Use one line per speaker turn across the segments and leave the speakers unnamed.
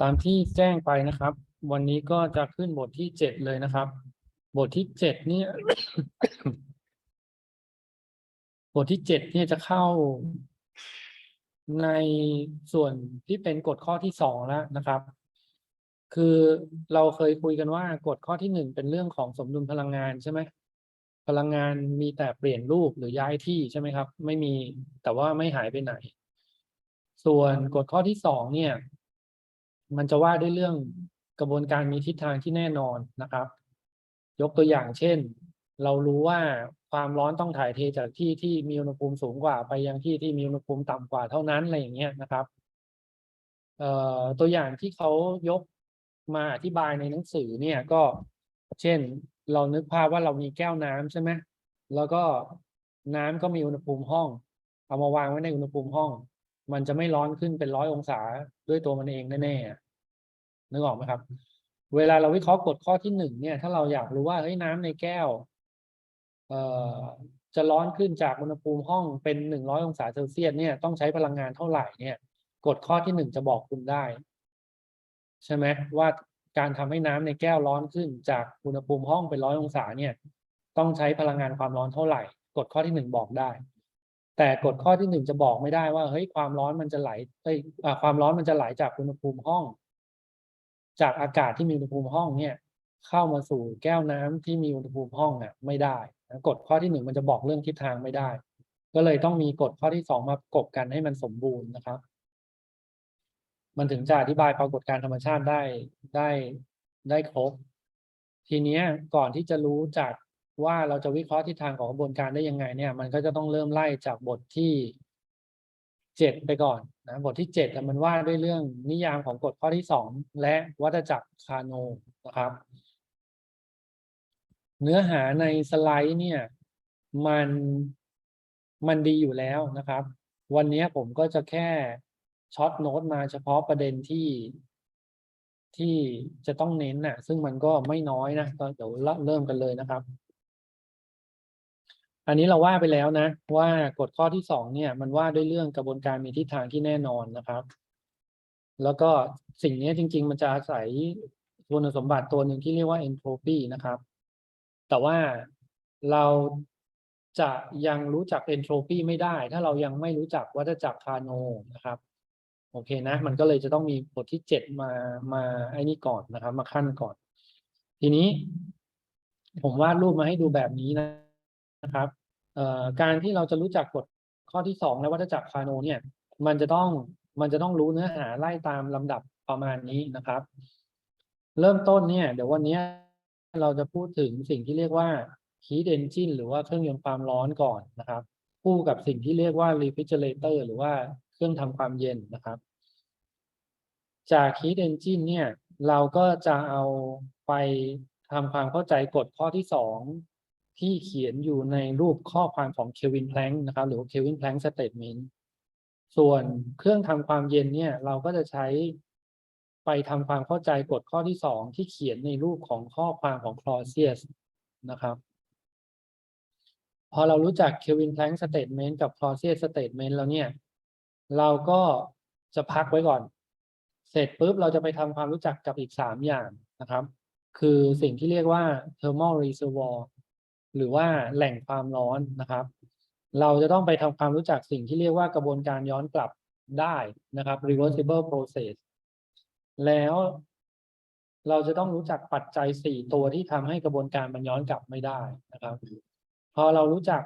ตามที่แจ้งไปนะครับ วันนี้ก็จะขึ้นบทที่เจ็ดเลยนะครับ บทที่เจ็ดนี่บทที่เจ็ดเนี่ยจะเข้าในส่วนที่เป็นกฎข้อที่สองแล้วนะครับ คือเราเคยคุยกันว่ากฎข้อที่หนึ่งเป็นเรื่องของสมดุลพลังงานใช่ไหมพลังงานมีแต่เปลี่ยนรูปหรือย้ายที่ใช่ไหมครับ ไม่มีแต่ว่าไม่หายไปไหน ส่วนกฎข้อที่สองเนี่ย มันจะว่าด้วยเรื่องกระบวนการมีทิศทางที่แน่นอนนะครับ ยกตัวอย่างเช่น เรารู้ว่าความร้อนต้องถ่ายเทจากที่ที่มีอุณหภูมิสูงกว่า ไปยังที่ที่มีอุณหภูมิต่ำกว่าเท่านั้นอะไรอย่างเงี้ยนะครับเอ่อตัวอย่างที่เขายกมาอธิบายในหนังสือเนี่ยก็เช่นเรานึกภาพว่าเรามีแก้วน้ำใช่ไหมแล้วก็น้ำก็มีอุณหภูมิห้อง เอามาวางไว้ในอุณหภูมิห้อง มันจะไม่ร้อนขึ้นเป็นร้อยองศาด้วยตัวมันเองแน่ๆนึกออกไหมครับ เวลาเราวิเคราะห์กฎข้อที่หนึ่งเนี่ย ถ้าเราอยากรู้ว่าเฮ้ยน้ำในแก้ว เอ่อจะร้อนขึ้นจากอุณหภูมิห้องเป็นหนึ่งร้อยองศาเซลเซียสเนี่ยต้องใช้พลังงานเท่าไหร่เนี่ยกฎข้อที่หนึ่งจะบอกคุณได้ ใช่ไหมว่าการทำให้น้ำในแก้วร้อนขึ้นจากอุณหภูมิห้องเป็นร้อยองศาเนี่ย ต้องใช้พลังงานความร้อนเท่าไหร่ กฎข้อที่หนึ่งบอกได้ แต่กฎข้อที่หนึ่งจะบอกไม่ได้ว่าเฮ้ยความร้อนมันจะไหลเอ้ยความร้อนมันจะไหลจากอุณหภูมิห้อง จากอากาศที่มีอุณหภูมิห้องเนี่ย เข้ามาสู่แก้วน้ำที่มีอุณหภูมิห้องอะไม่ได้กฎข้อที่หนึ่งมันจะบอกเรื่องทิศทางไม่ได้ ก็เลยต้องมีกฎข้อที่สองมาประกบกันให้มันสมบูรณ์นะครับ มันถึงจะอธิบายปรากฏการณ์ธรรมชาติได้ได้ได้ครบทีเนี้ยก่อนที่จะรู้จาก ว่าเราจะวิเคราะห์ทิศทางของกระบวนการได้ยังไงเนี่ย มันก็จะต้องเริ่มไล่จากบทที่เจ็ดไปก่อนนะบทที่เจ็ดมันว่าด้วยเรื่องนิยามของกฎข้อที่สองและวัฏจักรคาโนนะครับ เนื้อหาในสไลด์เนี่ยมันมันดีอยู่แล้วนะครับ วันนี้ผมก็จะแค่ช็อตโน้ตมาเฉพาะประเด็นที่ที่จะต้องเน้นน่ะ ซึ่งมันก็ไม่น้อยนะก็เดี๋ยวเริ่มกันเลยนะครับ อันนี้เราว่าไปแล้วนะ ว่ากฎข้อที่สองเนี่ย มันว่าด้วยเรื่องกระบวนการมีทิศทางที่แน่นอนนะครับ แล้วก็สิ่งนี้จริง ๆ มันจะอาศัยคุณสมบัติตัวหนึ่งที่เรียกว่า entropy นะครับ แต่ว่าเราจะยังรู้จัก entropy ไม่ได้ ถ้าเรายังไม่รู้จักวัฏจักรคาโนนะครับโอเคนะ มันก็เลยจะต้องมีบทที่เจ็ดมามาไอ้นี่ก่อนนะครับ มาขั้นก่อน ทีนี้ ผมวาดรูปมาให้ดูแบบนี้นะ นะครับการที่เราจะรู้จักกฎข้อที่สองและวัฏจักรคาโนเนี่ยมันจะต้องมันจะต้องรู้เนื้อหาไล่ตามลำดับประมาณนี้นะครับ เริ่มต้นเนี่ยเดี๋ยววันนี้เราจะพูดถึงสิ่งที่เรียกว่า heat engine หรือว่าเครื่องยนต์ความร้อนก่อนนะครับ คู่กับสิ่งที่เรียกว่า refrigerator หรือว่าเครื่องทำความเย็นนะครับ จาก heat engine เนี่ยเราก็จะเอาไปทำความเข้าใจกฎข้อที่สอง ที่เขียนอยู่ในรูปข้อความของเควินแพลงนะครับหรือเควินแพลงสเตทเมนต์ส่วนเครื่องทำความเย็นเนี่ยเราก็จะใช้ไปทำความเข้าใจกฎข้อที่สองที่เขียนในรูปของข้อความของคลอเซียสนะครับพอเรารู้จักเควินแพลงสเตทเมนต์กับคลอเซียสสเตทเมนต์แล้วเนี่ยเราก็จะพักไว้ก่อน เสร็จปุ๊บเราจะไปทำความรู้จักกับอีกสามอย่างนะครับ คือสิ่งที่เรียกว่า thermal reservoir หรือว่าแหล่งความร้อนนะครับ เราจะต้องไปทำความรู้จักสิ่งที่เรียกว่ากระบวนการย้อนกลับได้นะครับ reversible process แล้วเราจะต้องรู้จักปัจจัยสี่ตัวที่ทำให้กระบวนการมันย้อนกลับไม่ได้นะครับ พอเรารู้จัก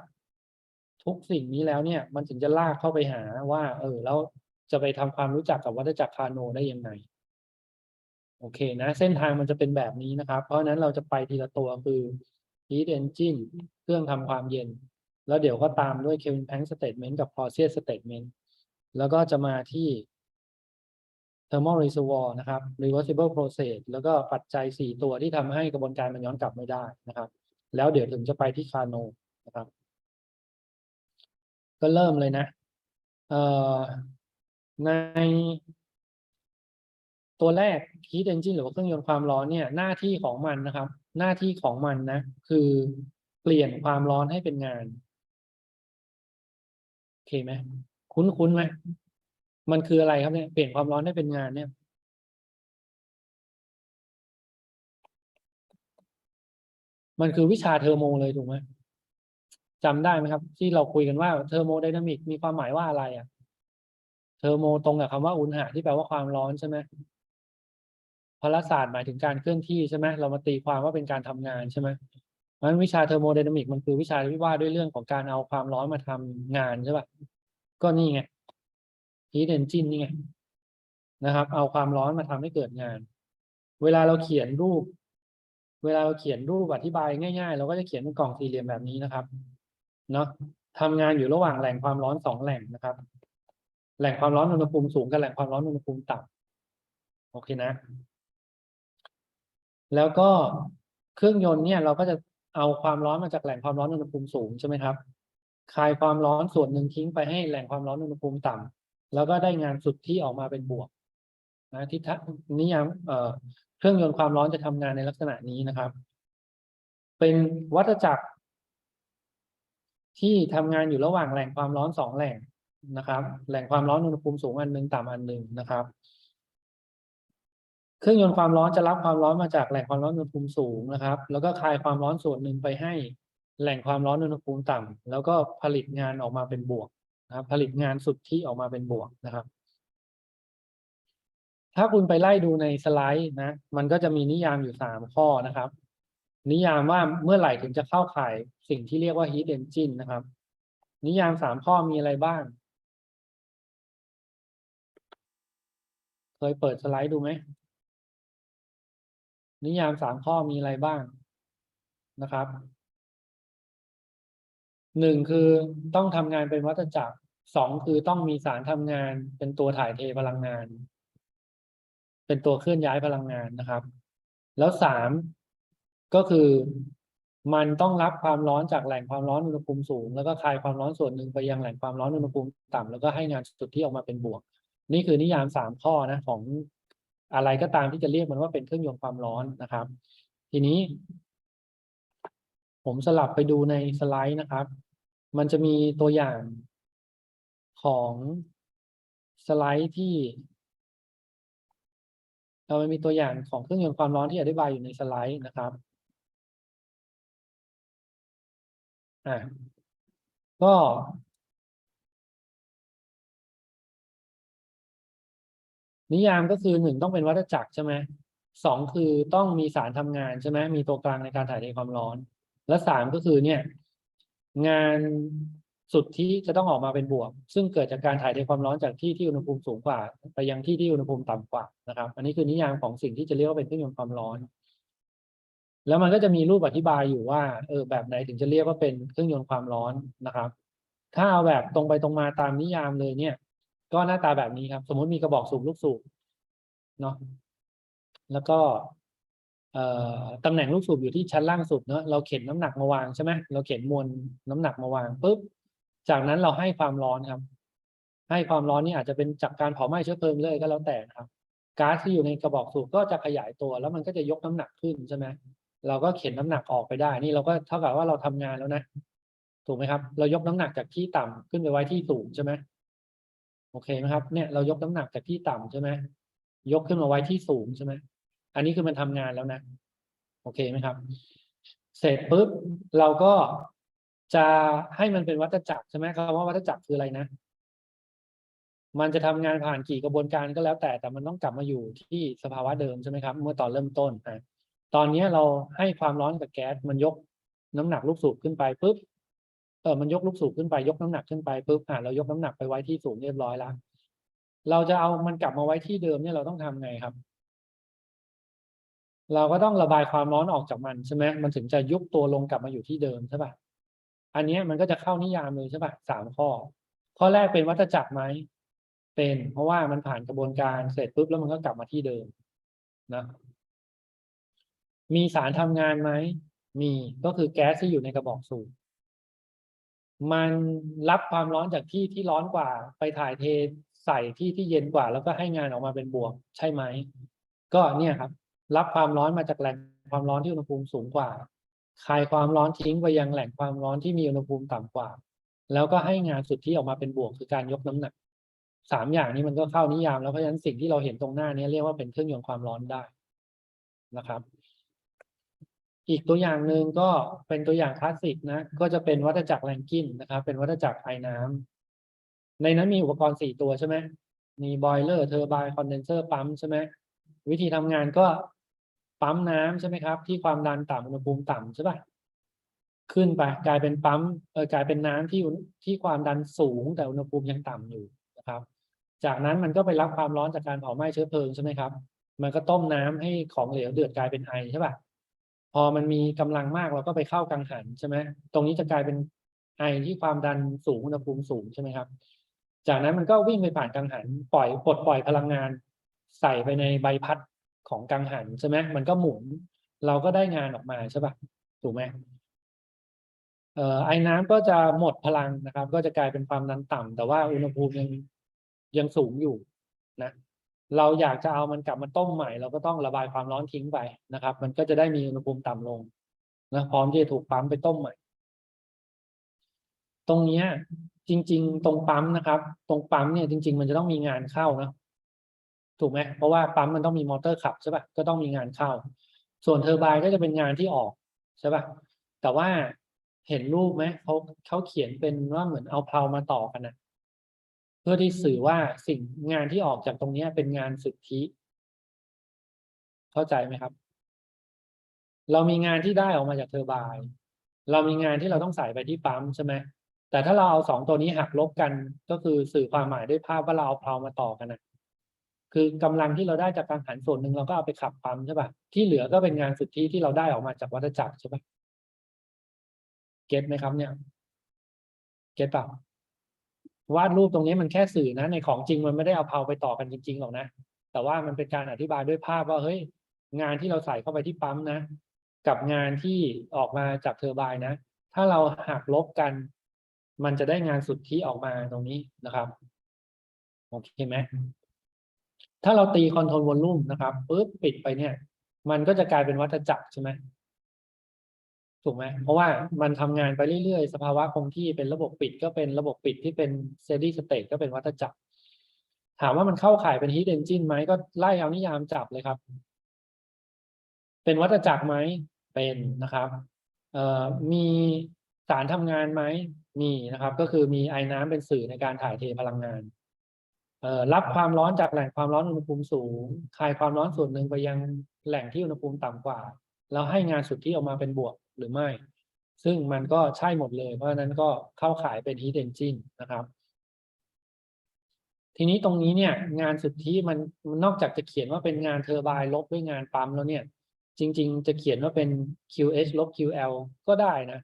ทุกสิ่งนี้แล้วเนี่ย มันถึงจะลากเข้าไปหาว่า เออแล้วจะไปทำความรู้จักกับวัฏจักรคาโนได้ยังไงโอเคนะ เส้นทางมันจะเป็นแบบนี้นะครับ เพราะฉะนั้นเราจะไปทีละตัวคือ heat engine เครื่องทำความเย็น แล้วเดี๋ยวก็ตามด้วย Kelvin Planck statement กับ Clausius statement แล้วก็จะมาที่ thermal reservoir นะครับ reversible process แล้วก็ปัจจัยสี่ตัวที่ทำให้กระบวนการมันย้อนกลับไม่ได้นะครับ แล้วเดี๋ยวถึงจะไปที่คาโนนะครับ ก็เริ่มเลยนะเอ่อในตัวแรก heat engine หรือว่าเครื่องยนต์ความร้อนเนี่ยหน้าที่ของมันนะครับ หน้าที่ของมันนะ คือเปลี่ยนความร้อนให้เป็นงานโอเคไหมคุ้นคุ้นไหมมันคืออะไรครับเนี่ยเปลี่ยนความร้อนให้เป็นงานเนี่ยมันคือวิชาเทอร์โมเลยถูกไหมจำได้ไหมครับ ที่เราคุยกันว่าเทอร์โมไดนามิกมีความหมายว่าอะไรอะ่ะ เทอร์โมตรงกับคำว่าอุณหะที่แปลว่าความร้อนใช่ไหม พลศาสตร์หมายถึงการเคลื่อนที่ใช่ไหมเรามาตีความว่าเป็นการทำงานใช่ไหมเพราะฉะนั้นวิชาเทอร์โมไดนามิกมันคือวิชาที่ว่าด้วยเรื่องของการเอาความร้อนมาทำงานใช่ป่ะก็นี่ไง heat engine นี่ไงนะครับ เอาความร้อนมาทำให้เกิดงาน เวลาเราเขียนรูป เวลาเราเขียนรูปอธิบายง่ายๆ เราก็จะเขียนเป็นกล่องสี่เหลี่ยมแบบนี้นะครับเนาะทำงานอยู่ระหว่างแหล่งความร้อนสองแหล่งนะครับ แหล่งความร้อนอุณหภูมิสูงกับแหล่งความร้อนอุณหภูมิต่ำโอเคนะ แล้วก็เครื่องยนต์เนี่ยเราก็จะเอาความร้อนมาจากแหล่งความร้อนอุณหภูมิสูงใช่ไหมครับคายความร้อนส่วนหนึ่งทิ้งไปให้แหล่งความร้อนอุณหภูมิต่ำแล้วก็ได้งานสุดที่ออกมาเป็นบวกนะที่นิยามเเครื่องยนต์ความร้อนจะทำงานในลักษณะนี้นะครับ เป็นวัฏจักร ที่ทำงานอยู่ระหว่างแหล่งความร้อนสองแหล่งนะครับ แหล่งความร้อนอุณหภูมิสูงอันหนึ่งต่ำอันหนึ่งนะครับ เครื่องยนต์ความร้อนจะรับความร้อนมาจากแหล่งความร้อนอุณหภูมิสูงนะครับ แล้วก็คายความร้อนส่วนหนึ่งไปให้แหล่งความร้อนอุณหภูมิต่ำแล้วก็ผลิตงานออกมาเป็นบวกนะครับ ผลิตงานสุดที่ออกมาเป็นบวกนะครับ ถ้าคุณไปไล่ดูในสไลด์นะ มันก็จะมีนิยามอยู่สามข้อนะครับ นิยามว่าเมื่อไหร่ถึงจะเข้าข่ายสิ่งที่เรียกว่า heat engine นะครับ นิยามสามข้อมีอะไรบ้าง เคยเปิดสไลด์ดูไหม นิยามสามข้อมีอะไรบ้างนะครับหนึ่งคือต้องทำงานเป็นวัฏจักรสองคือต้องมีสารทำงานเป็นตัวถ่ายเทพลังงาน เป็นตัวเคลื่อนย้ายพลังงานนะครับ แล้วสามก็คือมันต้องรับความร้อนจากแหล่งความร้อนอุณหภูมิสูง แล้วก็คายความร้อนส่วนหนึ่งไปยังแหล่งความร้อนอุณหภูมิต่ำแล้วก็ให้งานสุดที่ออกมาเป็นบวก นี่คือนิยามสามข้อนะของ อะไรก็ตามที่จะเรียกมันว่าเป็นเครื่องยนต์ความร้อนนะครับ ทีนี้ ผมสลับไปดูในสไลด์นะครับ มันจะมีตัวอย่างของสไลด์ที่เรามันมีตัวอย่างของเครื่องยนต์ความร้อนที่อธิบายอยู่ในสไลด์นะครับอ่าก็ นิยามก็คือหนึ่งต้องเป็นวัฏจักรใช่ไหมสองคือต้องมีสารทำงานใช่ไหมมีตัวกลางในการถ่ายเทความร้อน และสามก็คือเนี่ย งานสุดที่จะต้องออกมาเป็นบวก ซึ่งเกิดจากการถ่ายเทความร้อนจากที่ที่อุณหภูมิสูงกว่า ไปยังที่ที่อุณหภูมิต่ำกว่านะครับ อันนี้คือนิยามของสิ่งที่จะเรียกว่าเป็นเครื่องยนต์ความร้อน แล้วมันก็จะมีรูปอธิบายอยู่ว่าเออแบบไหนถึงจะเรียกว่าเป็นเครื่องยนต์ความร้อนนะครับ ถ้าเอาแบบตรงไปตรงมาตามนิยามเลยเนี่ย ก็หน้าตาแบบนี้ครับ สมมุติมีกระบอกสูบลูกสูบเนาะแล้วก็ตำแหน่งลูกสูบอยู่ที่ชั้นล่างสุดเนาะเราเข็นน้ำหนักมาวางใช่ไหมเราเข็นมวลน้ำหนักมาวางปุ๊บจากนั้นเราให้ความร้อนครับ ให้ความร้อนนี่อาจจะเป็นจากการเผาไหม้เชื้อเพลิงเลยก็แล้วแต่นะครับก๊าซที่อยู่ในกระบอกสูบก็จะขยายตัว แล้วมันก็จะยกน้ำหนักขึ้นใช่ไหมเราก็เข็นน้ำหนักออกไปได้ นี่เราก็เท่ากับว่าเราทำงานแล้วนะถูกไหมครับ เรายกน้ำหนักจากที่ต่ำขึ้นไปไว้ที่สูงใช่ไหม โอเคไหมครับเนี่ยเรายกน้ำหนักจากที่ต่ำใช่ไหมยกขึ้นมาไว้ที่สูงใช่ไหมอันนี้คือมันทำงานแล้วนะ โอเคไหมครับ เสร็จปุ๊บเราก็จะให้มันเป็นวัฏจักรใช่ไหมคำว่าวัฏจักรคืออะไรนะ มันจะทำงานผ่านกี่กระบวนการก็แล้ว แต่แต่มันต้องกลับมาอยู่ที่สภาวะเดิมใช่ไหมครับ เมื่อตอนเริ่มต้นอะตอนนี้เราให้ความร้อนกับแก๊สมันยกน้ำหนักลูกสูบขึ้นไปปุ๊บ เออมันยกลูกสูบขึ้นไปยกน้ำหนักขึ้นไปปุ๊บอะเรายกน้ำหนักไปไว้ที่สูงเรียบร้อยแล้วเราจะเอามันกลับมาไว้ที่เดิมเนี่ยเราต้องทำไงครับ เราก็ต้องระบายความร้อนออกจากมันใช่ไหมมันถึงจะยุบตัวลงกลับมาอยู่ที่เดิมใช่ป่ะอันนี้มันก็จะเข้านิยามเลยใช่ป่ะสามข้อ ข้อแรกเป็นวัฏจักรไหมเป็น เพราะว่ามันผ่านกระบวนการเสร็จปุ๊บแล้วมันก็กลับมาที่เดิมนะมีสารทำงานไหมมีก็คือแก๊สที่อยู่ในกระบอกสูบ มันรับความร้อนจากที่ที่ร้อนกว่า ไปถ่ายเทใส่ที่ที่เย็นกว่า แล้วก็ให้งานออกมาเป็นบวก ใช่ไหม ก็เนี่ยครับ รับความร้อนมาจากแหล่งความร้อนที่อุณหภูมิสูงกว่า คายความร้อนทิ้งไปยังแหล่งความร้อนที่มีอุณหภูมิต่ำกว่า แล้วก็ให้งานสุดที่ออกมาเป็นบวกคือการยกน้ำหนักสามอย่างนี้มันก็เข้านิยามแล้วเพราะฉะนั้นสิ่งที่เราเห็นตรงหน้านี้เรียกว่าเป็นเครื่องยนต์ความร้อนได้นะครับ อีกตัวอย่างหนึ่งก็เป็นตัวอย่างคลาสสิกนะ ก็จะเป็นวัฏจักรแรงกินนะครับ เป็นวัฏจักรไอน้ำในนั้นมีอุปกรณ์สี่ตัวใช่ไหมมีบอยเลอร์เทอร์ไบคอนเดนเซอร์ปั๊มใช่ไหมวิธีทำงานก็ปั๊มน้ำใช่ไหมครับ ที่ความดันต่ำอุณหภูมิต่ำใช่ป่ะขึ้นไปกลายเป็นปั๊มเออกลายเป็นน้ำที่ที่ความดันสูง แต่อุณหภูมิยังต่ำอยู่นะครับ จากนั้นมันก็ไปรับความร้อนจากการเผาไหม้เชื้อเพลิงใช่ไหมครับ มันก็ต้มน้ำให้ของเหลวเดือดกลายเป็นไอใช่ป่ะ พอมันมีกำลังมากเราก็ไปเข้ากังหันใช่ไหมตรงนี้จะกลายเป็นไอที่ความดันสูงอุณหภูมิสูงใช่ไหมครับ จากนั้นมันก็วิ่งไปผ่านกังหันปล่อยปลดปล่อยพลังงาน ใส่ไปในใบพัดของกังหันใช่ไหมมันก็หมุน เราก็ได้งานออกมาใช่ป่ะถูกไหมเอ่อไอ้น้ำก็จะหมดพลังนะครับ ก็จะกลายเป็นความดันต่ำแต่ว่าอุณหภูมิยังยังสูงอยู่นะ เราอยากจะเอามันกลับมาต้มใหม่ เราก็ต้องระบายความร้อนทิ้งไปนะครับ มันก็จะได้มีอุณหภูมิต่ำลงนะพร้อมที่จะถูกปั๊มไปต้มใหม่ ตรงเนี้ยจริง ๆ ตรงปั๊มนะครับ ตรงปั๊มเนี่ยจริง ๆ มันจะต้องมีงานเข้านะถูกไหมเพราะว่าปั๊มมันต้องมีมอเตอร์ขับใช่ปะก็ต้องมีงานเข้า ส่วนเทอร์ไบน์ก็จะเป็นงานที่ออกใช่ปะแต่ว่าเห็นรูปไหมเขาเขาเขียนเป็นว่าเหมือนเอาเพลามาต่อกันนะ เพื่อที่สื่อว่าสิ่งงานที่ออกจากตรงนี้เป็นงานสุทธิ เข้าใจไหมครับ เรามีงานที่ได้ออกมาจากเทอร์ไบน์เรามีงานที่เราต้องใส่ไปที่ปั๊มใช่ไหมแต่ถ้าเราเอาสองตัวนี้หักลบกันก็คือสื่อความหมายด้วยภาพว่าเราเอาเพลามาต่อกันนะคือกำลังที่เราได้จากการหันส่วนหนึ่งเราก็เอาไปขับปั๊มใช่ปะที่เหลือก็เป็นงานสุทธิที่เราได้ออกมาจากวัฏจักรใช่ป่ะเก็ตไหมครับเนี่ย เก็ตเปล่า วาดรูปตรงนี้มันแค่สื่อนะในของจริงมันไม่ได้เอาเพลาไปต่อกันจริงๆหรอกนะ แต่ว่ามันเป็นการอธิบายด้วยภาพว่าเฮ้ยงานที่เราใส่เข้าไปที่ปั๊มนะ กับงานที่ออกมาจากเทอร์ไบน์นะ ถ้าเราหักลบกัน มันจะได้งานสุดทธิออกมาตรงนี้นะครับโอเคไหมถ้าเราตีคอนโทรลวอลลุ่มนะครับปุ๊บปิดไปเนี่ย มันก็จะกลายเป็นวัฏจักรใช่ไหม ถูกไหมเพราะว่ามันทำงานไปเรื่อยๆ สภาวะคงที่เป็นระบบปิดก็เป็นระบบปิดที่เป็น steady state ก็เป็นวัฏจักร ถามว่ามันเข้าข่ายเป็น heat engine ไหมก็ไล่เอานิยามจับเลยครับ เป็นวัฏจักรไหมเป็นนะครับเอ่อมีสารทำงานไหมมีนะครับ ก็คือมีไอ้น้ำเป็นสื่อในการถ่ายเทพลังงานเอ่อรับความร้อนจากแหล่งความร้อนอุณหภูมิสูงคายความร้อนส่วนหนึ่งไปยังแหล่งที่อุณหภูมิต่ำกว่า แล้วให้งานสุดที่ออกมาเป็นบวก หรือไม่ ซึ่งมันก็ใช่หมดเลย เพราะนั้นก็เข้าขายเป็น heat engine นะครับ ทีนี้ตรงนี้เนี่ยงานสุดที่มันมันนอกจากจะเขียนว่าเป็นงานเทอร์ไบน์ลบด้วยงานปั๊มแล้วเนี่ย จริง ๆ จะเขียนว่าเป็น QH ลบ QL ก็ได้นะ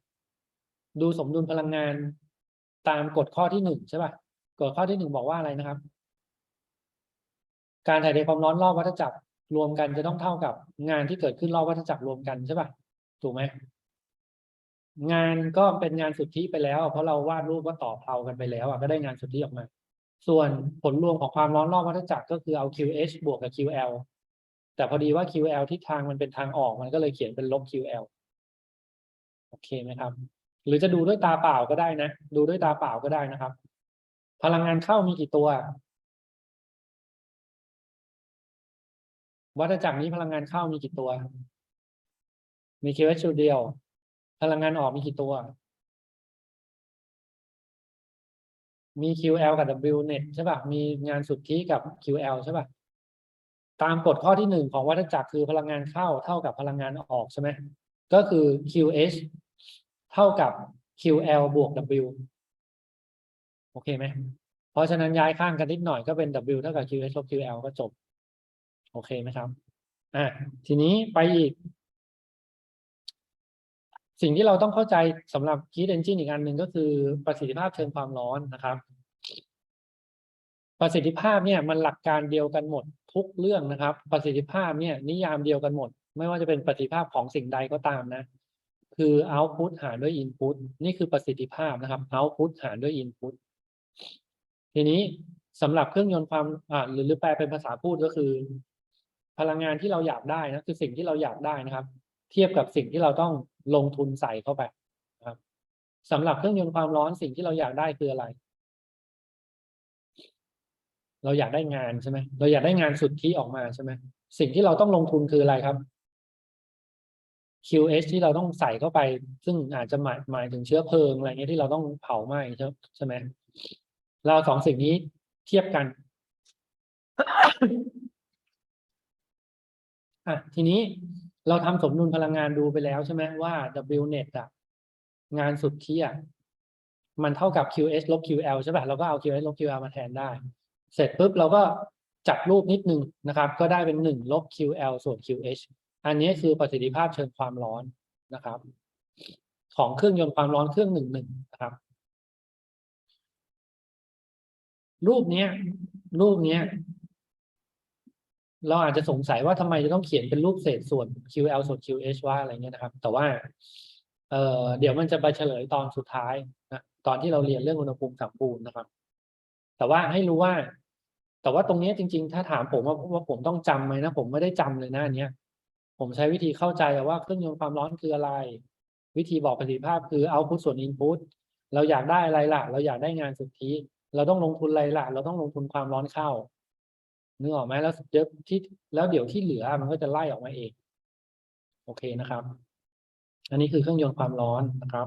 ดูสมดุลพลังงานตามกฎข้อที่หนึ่งใช่ป่ะกฎข้อที่หนึ่งบอกว่าอะไรนะครับ การถ่ายเทความร้อนรอบวัฏจักรรวมกันจะต้องเท่ากับงานที่เกิดขึ้นรอบวัฏจักรรวมกันใช่ป่ะถูกไหม งานก็เป็นงานสุทธิไปแล้ว เพราะเราวาดรูปว่าต่อเพลากันไปแล้วอะก็ได้งานสุทธิออกมา ส่วนผลรวมของความร้อนรอบวัฏจักรก็คือเอา QH บวกกับ QL แต่พอดีว่า QL ทิศทางมันเป็นทางออกมันก็เลยเขียนเป็นลบ QL โอเคไหมครับ หรือจะดูด้วยตาเปล่าก็ได้นะ ดูด้วยตาเปล่าก็ได้นะครับ พลังงานเข้ามีกี่ตัววัฏจักรนี้พลังงานเข้ามีกี่ตัว มี QH ชุดเดียว พลังงานออกมีกี่ตัว มี QL กับ W net ใช่ป่ะ มีงานสุทธิกับ QL ใช่ป่ะ ตามกฎข้อที่หนึ่งของวัฏจักรคือพลังงานเข้าเท่ากับพลังงานออกใช่ไหม ก็คือ QH เท่ากับ QL บวก W โอเคไหม เพราะฉะนั้นย้ายข้างกันนิดหน่อยก็เป็น W เท่ากับ QH ลบ QL ก็จบ โอเคไหมครับ อะ ทีนี้ไปอีก สิ่งที่เราต้องเข้าใจสำหรับ Heat Engine อีกอันหนึ่งก็คือประสิทธิภาพเชิงความร้อนนะครับ ประสิทธิภาพเนี่ยมันหลักการเดียวกันหมดทุกเรื่องนะครับ ประสิทธิภาพเนี่ยนิยามเดียวกันหมด ไม่ว่าจะเป็นประสิทธิภาพของสิ่งใดก็ตามนะ คือ output หารด้วย input นี่คือประสิทธิภาพนะครับ output หารด้วย input ทีนี้สำหรับเครื่องยนต์ความอ่าหรือหรือแปลเป็นภาษาพูดก็คือ พลังงานที่เราอยากได้นะคือสิ่งที่เราอยากได้นะครับ เทียบกับสิ่งที่เราต้องลงทุนใส่เข้าไปครับสำหรับเครื่องยนต์ความร้อนสิ่งที่เราอยากได้คืออะไร เราอยากได้งานใช่ไหมเราอยากได้งานสุดที่ออกมาใช่ไหมสิ่งที่เราต้องลงทุนคืออะไรครับ QH ที่เราต้องใส่เข้าไป ซึ่งอาจจะหมายหมายถึงเชื้อเพลิงอะไรเงี้ยที่เราต้องเผาไหม้ใช่ใช่ไหมเราเอาสองสิ่งนี้เทียบกันอะทีนี้ เราทำสมดุลพลังงานดูไปแล้วใช่ไหมว่า W net อะงานสุดที่อะมันเท่ากับ QH ลบ QL ใช่ป่ะเราก็เอา QH ลบ QL มาแทนได้ เสร็จปุ๊บเราก็จัดรูปนิดนึงนะครับ ก็ได้เป็นหนึ่งลบ QL ส่วน QH อันนี้คือประสิทธิภาพเชิงความร้อนนะครับ ของเครื่องยนต์ความร้อนเครื่องหนึ่งหนึ่งนะครับ รูปนี้รูปนี้ เราอาจจะสงสัยว่าทำไมจะต้องเขียนเป็นรูปเศษส่วน QL ส่วน QH ว่าอะไรเงี้ยนะครับ แต่ว่าเออเดี๋ยวมันจะไปเฉลยตอนสุดท้ายนะตอนที่เราเรียนเรื่องอุณหภูมิสัมปูนนะครับ แต่ว่าให้รู้ว่า แต่ว่าตรงนี้จริง ๆ ถ้าถามผมว่าว่าผมต้องจำไหมนะ ผมไม่ได้จำเลยนะอันเนี้ย ผมใช้วิธีเข้าใจว่าเครื่องยนต์ความร้อนคืออะไร วิธีบอกประสิทธิภาพคือเอาพุทส่วนอินพุตเราอยากได้อะไรล่ะ เราอยากได้งานสุทธิ เราต้องลงทุนอะไรล่ะ เราต้องลงทุนความร้อนเข้า นึกออกไหมแล้วเดี๋ยวที่แล้วเดี๋ยวที่เหลือมันก็จะไล่ออกมาเอง โอเคนะครับ อันนี้คือเครื่องยนต์ความร้อนนะครับ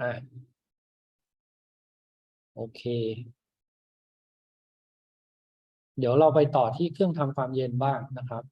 อ่าโอเค เดี๋ยวเราไปต่อที่เครื่องทำความเย็นบ้างนะครับ